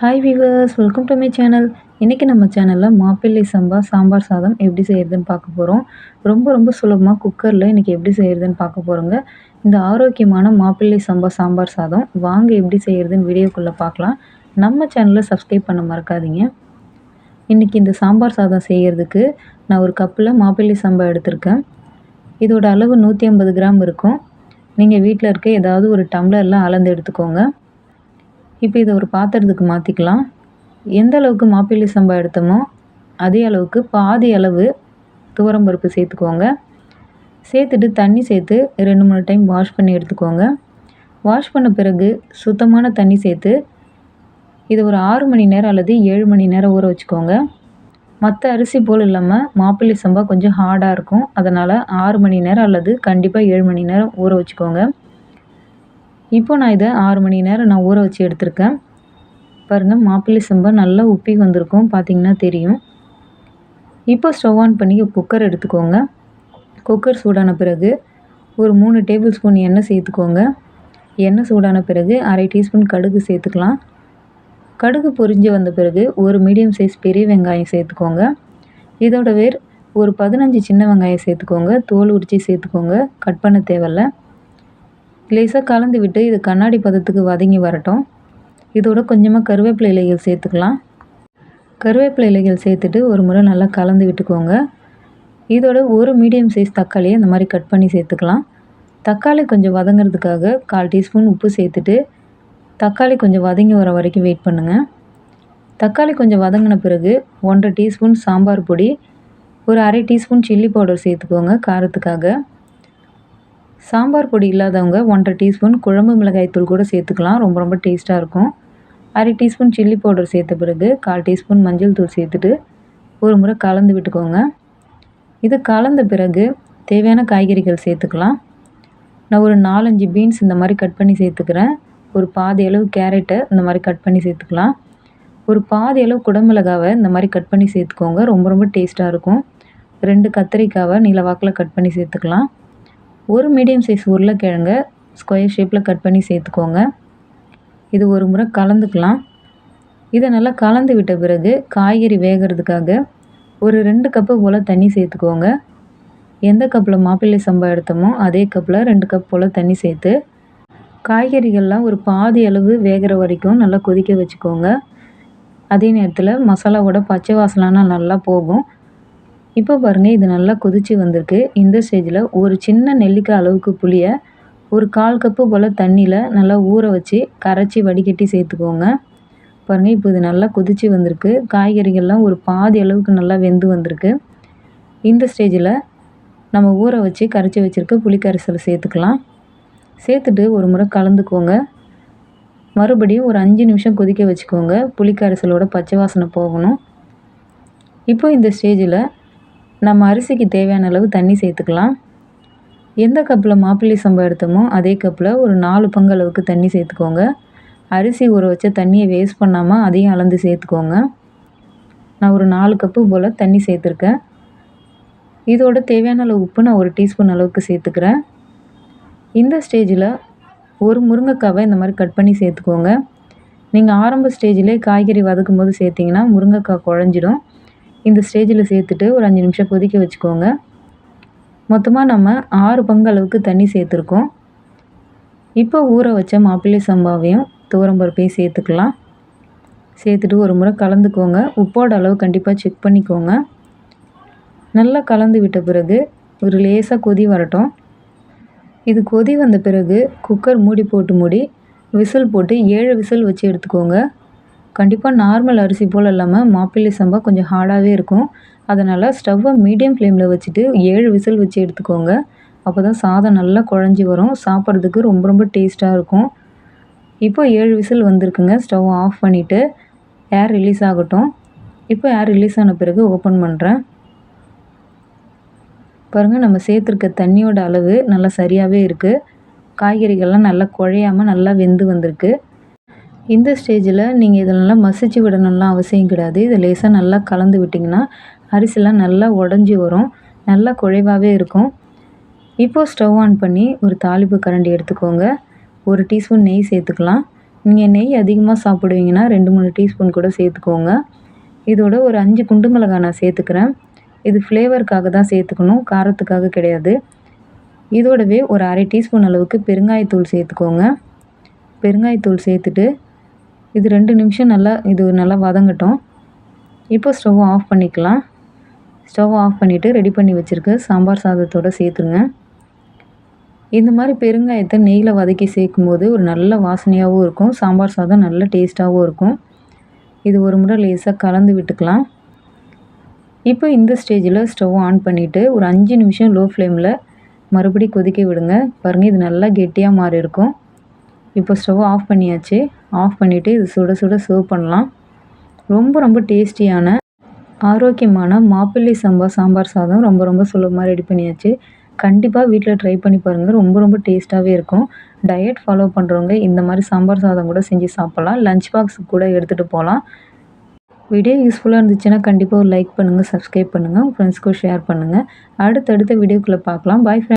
Hi viewers welcome to my channel இன்றைக்கி நம்ம சேனலில் மாப்பிள்ளை சம்பா சாம்பார் சாதம் எப்படி செய்கிறதுன்னு பார்க்க போகிறோம் ரொம்ப ரொம்ப சுலபமாக குக்கரில் இன்றைக்கி எப்படி செய்கிறதுன்னு பார்க்க போகிறோங்க இந்த ஆரோக்கியமான மாப்பிள்ளை சம்பா சாம்பார் சாதம் வாங்க எப்படி செய்கிறதுன்னு வீடியோக்குள்ளே பார்க்கலாம். நம்ம சேனலில் சப்ஸ்கிரைப் பண்ண மறக்காதீங்க. இன்றைக்கி இந்த சாம்பார் சாதம் செய்கிறதுக்கு நான் ஒரு கப்பில் மாப்பிள்ளை சம்பா எடுத்திருக்கேன். இதோட அளவு நூற்றி ஐம்பது கிராம் இருக்கும். நீங்கள் வீட்டில் இருக்க ஏதாவது ஒரு டம்ளர்லாம் அளந்து எடுத்துக்கோங்க. இப்போ இதை ஒரு பாத்திரத்துக்கு மாற்றிக்கலாம் எந்த அளவுக்கு மாப்பிள்ளை சம்பா எடுத்தோமோ அதே அளவுக்கு பாதி அளவு துவரம்பருப்பு சேர்த்துக்கோங்க. சேர்த்துட்டு தண்ணி சேர்த்து ரெண்டு மூணு டைம் வாஷ் பண்ணி எடுத்துக்கோங்க. வாஷ் பண்ண பிறகு சுத்தமான தண்ணி சேர்த்து இது ஒரு ஆறு மணி நேரம் அல்லது ஏழு மணி நேரம் ஊற வச்சுக்கோங்க. மற்ற அரிசி போல் இல்லாமல் மாப்பிள்ளை சம்பா கொஞ்சம் ஹார்டாக இருக்கும். அதனால் ஆறு மணி நேரம் அல்லது கண்டிப்பாக ஏழு மணி நேரம் ஊற வச்சுக்கோங்க. இப்போ நான் இதை ஆறு மணி நேரம் நான் ஊற வச்சு எடுத்திருக்கேன். பாருங்கள் மாப்பிள்ளை சம்பா நல்லா உப்பி வந்திருக்கும் பார்த்தீங்கன்னா தெரியும். இப்போ ஸ்டவ் ஆன் பண்ணி குக்கர் எடுத்துக்கோங்க. குக்கர் சூடான பிறகு ஒரு மூணு டேபிள் ஸ்பூன் எண்ணெய் சேர்த்துக்கோங்க. எண்ணெய் சூடான பிறகு அரை டீஸ்பூன் கடுகு சேர்த்துக்கலாம். கடுகு பொரிஞ்சு வந்த பிறகு ஒரு மீடியம் சைஸ் பெரிய வெங்காயம் சேர்த்துக்கோங்க. இதோட வேர் ஒரு பதினஞ்சு சின்ன வெங்காயம் சேர்த்துக்கோங்க. தோல் உரிச்சி சேர்த்துக்கோங்க. கட் பண்ண தேவையில்ல. லேசாக கலந்து விட்டு இது கண்ணாடி பதத்துக்கு வதங்கி வரட்டும். இதோட கொஞ்சமாக கருவேப்பிலை இலைகள் சேர்த்துக்கலாம். கருவேப்பிலை இலைகள் சேர்த்துட்டு ஒரு முறை நல்லா கலந்து விட்டுக்கோங்க. இதோட ஒரு மீடியம் சைஸ் தக்காளியை இந்த மாதிரி கட் பண்ணி சேர்த்துக்கலாம். தக்காளி கொஞ்சம் வதங்கிறதுக்காக கால் டீஸ்பூன் உப்பு சேர்த்துட்டு தக்காளி கொஞ்சம் வதங்கி வர வரைக்கும் வெயிட் பண்ணுங்கள் தக்காளி கொஞ்சம் வதங்கின பிறகு ஒன்றரை டீஸ்பூன் சாம்பார் பொடி ஒரு அரை டீஸ்பூன் சில்லி பவுடர் சேர்த்துக்கோங்க காரத்துக்காக. சாம்பார் பொடி இல்லாதவங்க ஒன்றரை டீஸ்பூன் குழம்பு மிளகாய் தூள் கூட சேர்த்துக்கலாம். ரொம்ப ரொம்ப டேஸ்ட்டாக இருக்கும். அரை டீஸ்பூன் சில்லி பவுடர் சேர்த்த பிறகு கால் டீஸ்பூன் மஞ்சள் தூள் சேர்த்துட்டு ஒரு முறை கலந்து விட்டுக்கோங்க. இது கலந்த பிறகு தேவையான காய்கறிகள் சேர்த்துக்கலாம். நான் ஒரு நாலஞ்சு பீன்ஸ் இந்த மாதிரி கட் பண்ணி சேர்த்துக்கிறேன். ஒரு பாதி அளவு கேரட்டை இந்த மாதிரி கட் பண்ணி சேர்த்துக்கலாம். ஒரு பாதி அளவு குடமிளகாவை இந்த மாதிரி கட் பண்ணி சேர்த்துக்கோங்க. ரொம்ப ரொம்ப டேஸ்ட்டாக இருக்கும். ரெண்டு கத்திரிக்காவை நீளவாக்கில் கட் பண்ணி சேர்த்துக்கலாம். ஒரு மீடியம் சைஸ் உருளைக்கிழங்க ஸ்கொயர் ஷேப்பில் கட் பண்ணி சேர்த்துக்கோங்க. இது ஒரு முறை கலந்துக்கலாம். இதை நல்லா கலந்து விட்ட பிறகு காய்கறி வேகிறதுக்காக ஒரு ரெண்டு கப்பு போல் தண்ணி சேர்த்துக்கோங்க. எந்த கப்பில் மாப்பிள்ளை சம்பா எடுத்தோமோ அதே கப்பில் ரெண்டு கப் போல் தண்ணி சேர்த்து காய்கறிகள்லாம் ஒரு பாதி அளவு வேகிற வரைக்கும் நல்லா கொதிக்க வச்சுக்கோங்க. அதே நேரத்தில் மசாலாவோட பச்சை வாசனைலாம் நல்லா போகும். இப்போ பாருங்கள் இது நல்லா கொதித்து வந்திருக்கு. இந்த ஸ்டேஜில் ஒரு சின்ன நெல்லிக்காய் அளவுக்கு புளியை ஒரு கால் கப்பு போல் தண்ணியில் நல்லா ஊற வச்சு கரைச்சி வடிகட்டி சேர்த்துக்கோங்க. பாருங்கள் இப்போ இது நல்லா கொதித்து வந்திருக்கு. காய்கறிகள்லாம் ஒரு பாதி அளவுக்கு நல்லா வெந்து வந்திருக்கு. இந்த ஸ்டேஜில் நம்ம ஊற வச்சு கரைச்சி வச்சுருக்க புளிக்கரைசலை சேர்த்துக்கலாம். சேர்த்துட்டு ஒரு முறை கலந்துக்கோங்க. மறுபடியும் ஒரு அஞ்சு நிமிஷம் கொதிக்க வச்சுக்கோங்க. புளிக்கரைசலோட பச்சை வாசனை போகணும். இப்போ இந்த ஸ்டேஜில் நம்ம அரிசிக்கு தேவையான அளவு தண்ணி சேர்த்துக்கலாம். எந்த கப்பில் மாப்பிள்ளை சம்பா எடுத்தோமோ அதே கப்பில் ஒரு நாலு பங்கு அளவுக்கு தண்ணி சேர்த்துக்கோங்க. அரிசி ஊற வச்ச தண்ணியை வேஸ்ட் பண்ணாமல் அதையும் அளந்து சேர்த்துக்கோங்க. நான் ஒரு நாலு கப்பு போல் தண்ணி சேர்த்துருக்கேன். இதோட தேவையான அளவு உப்பு நான் ஒரு டீஸ்பூன் அளவுக்கு சேர்த்துக்கிறேன். இந்த ஸ்டேஜில் ஒரு முருங்கைக்காவை இந்த மாதிரி கட் பண்ணி சேர்த்துக்கோங்க. நீங்கள் ஆரம்ப ஸ்டேஜிலே காய்கறி வதக்கும் போது சேர்த்திங்கன்னா முருங்கைக்காய் குழஞ்சிடும். இந்த ஸ்டேஜில் சேர்த்துட்டு ஒரு அஞ்சு நிமிஷம் கொதிக்க வச்சுக்கோங்க. மொத்தமாக நம்ம ஆறு பங்கு அளவுக்கு தண்ணி சேர்த்துருக்கோம். இப்போ ஊற வச்ச மாப்பிள்ளை சம்பாவையும் துவரம்பருப்பையும் சேர்த்துக்கலாம். சேர்த்துட்டு ஒரு முறை கலந்துக்கோங்க. உப்போட அளவு கண்டிப்பாக செக் பண்ணிக்கோங்க. நல்லா கலந்து விட்ட பிறகு ஒரு லேசாக கொதி வரட்டும். இது கொதி வந்த பிறகு குக்கர் மூடி போட்டு மூடி விசில் போட்டு ஏழு விசில் வச்சு எடுத்துக்கோங்க. கண்டிப்பாக நார்மல் அரிசி போல் இல்லாமல் மாப்பிள்ளை சம்பா கொஞ்சம் ஹார்டாகவே இருக்கும். அதனால் ஸ்டவ்வை மீடியம் ஃப்ளேமில் வச்சுட்டு ஏழு விசில் வச்சு எடுத்துக்கோங்க. அப்போ தான் சாதம் நல்லா குழஞ்சி வரும். சாப்பிட்றதுக்கு ரொம்ப ரொம்ப டேஸ்ட்டாக இருக்கும். இப்போ ஏழு விசில் வந்திருக்குங்க. ஸ்டவ் ஆஃப் பண்ணிவிட்டு ஏர் ரிலீஸ் ஆகட்டும். இப்போ ஏர் ரிலீஸ் ஆன பிறகு ஓப்பன் பண்ணுறேன் பாருங்கள் நம்ம சேர்த்துருக்க தண்ணியோட அளவு நல்லா சரியாகவே இருக்குது காய்கறிகள்லாம் நல்லா குழையாமல் நல்லா வெந்து வந்திருக்கு. இந்த ஸ்டேஜில் நீங்கள் இதெல்லாம் மசிச்சு விடணும்லாம் அவசியம் கிடையாது. இதை லேசாக நல்லா கலந்து விட்டிங்கன்னா அரிசிலாம் நல்லா உடஞ்சி வரும். நல்லா குழைவாகவே இருக்கும். இப்போது ஸ்டவ் ஆன் பண்ணி ஒரு தாளிப்பு கரண்டி எடுத்துக்கோங்க. ஒரு டீஸ்பூன் நெய் சேர்த்துக்கலாம். நீங்கள் நெய் அதிகமாக சாப்பிடுவீங்கன்னா ரெண்டு மூணு டீஸ்பூன் கூட சேர்த்துக்கோங்க. இதோட ஒரு அஞ்சு குண்டு மிளகாய் நான் சேர்த்துக்கிறேன். இது ஃப்ளேவருக்காக தான் சேர்த்துக்கணும். காரத்துக்காக கிடையாது. இதோடவே ஒரு அரை டீஸ்பூன் அளவுக்கு பெருங்காயத்தூள் சேர்த்துக்கோங்க. பெருங்காயத்தூள் சேர்த்துட்டு இது ரெண்டு நிமிஷம் நல்லா இது நல்லா வதங்கட்டும். இப்போ ஸ்டவ் ஆஃப் பண்ணிக்கலாம். ஸ்டவ் ஆஃப் பண்ணிவிட்டு ரெடி பண்ணி வச்சுருக்க சாம்பார் சாதத்தோடு சேர்த்துருங்க. இந்த மாதிரி பெருங்காயத்தை நெய்யில் வதக்கி சேர்க்கும் போது ஒரு நல்ல வாசனையாகவும் இருக்கும். சாம்பார் சாதம் நல்ல டேஸ்ட்டாகவும் இருக்கும். இது ஒரு முறை லேசாக கலந்து விட்டுக்கலாம். இப்போ இந்த ஸ்டேஜில் ஸ்டவ் ஆன் பண்ணிவிட்டு ஒரு அஞ்சு நிமிஷம் லோ ஃப்ளேமில் மறுபடி கொதிக்க விடுங்க. பாருங்கள் இது நல்லா கெட்டியாக மாறி இருக்கும் இப்போ ஸ்டவ் ஆஃப் பண்ணியாச்சு. ஆஃப் பண்ணிவிட்டு இது சுட சுட சர்வ் பண்ணலாம். ரொம்ப ரொம்ப டேஸ்டியான ஆரோக்கியமான மாப்பிள்ளை சம்பா சாம்பார் சாதம் ரொம்ப ரொம்ப சுலபமாக ரெடி பண்ணியாச்சு. கண்டிப்பாக வீட்டில் ட்ரை பண்ணி பாருங்கள் ரொம்ப ரொம்ப டேஸ்ட்டாகவே இருக்கும். டயட் ஃபாலோ பண்ணுறவங்க இந்த மாதிரி சாம்பார் சாதம் கூட செஞ்சு சாப்பிட்லாம். லஞ்ச் பாக்ஸ் கூட எடுத்துகிட்டு போகலாம் வீடியோ யூஸ்ஃபுல்லாக இருந்துச்சுன்னா கண்டிப்பாக ஒரு லைக் பண்ணுங்கள் சப்ஸ்கிரைப் பண்ணுங்கள் உங்கள் ஃப்ரெண்ட்ஸ்க்கும் ஷேர் பண்ணுங்கள் அடுத்தடுத்த வீடியோக்குள்ளே பார்க்கலாம். பாய் ஃப்ரெண்ட்